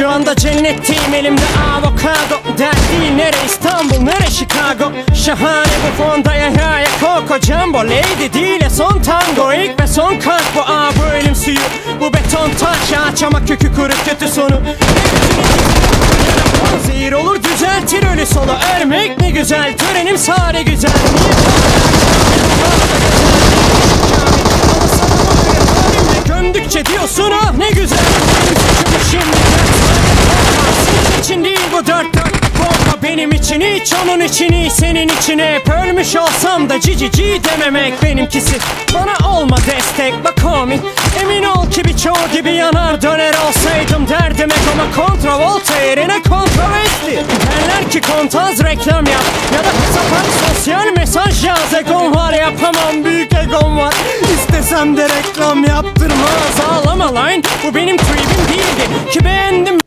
Şu anda cennetteyim elimde avokado Dert değil nere İstanbul nere Chicago? Şahane bu fonda ya ya Coco Jumbo. Lady değil son tango İlk ve son kalk bu aa bu ölüm suyu. Bu beton taş ağaç ama kökü kuru kötü sonu. Zehir olur düzeltir ölü solu Örmek ne güzel törenim sare güzel. Niye Gömdükçe diyorsun ah ne güzel Benim suçum şimdi Senin dört. Dört benim için hiç onun için iyi Senin için hep. Ölmüş olsam da cici ci dememek benimkisi. Bana olma destek bak homie. Emin ol ki birçoğu gibi yanar döner olsaydım der demek Ama kontravolta yerine kontroversi Derler ki kontaz reklam yap Ya da sapan sosyal mesaj yaz. Egom var yapamam büyük egom var. İstesem de reklam yaptırmaz. Ağlama lan bu benim tribim değildi. Ki beğendim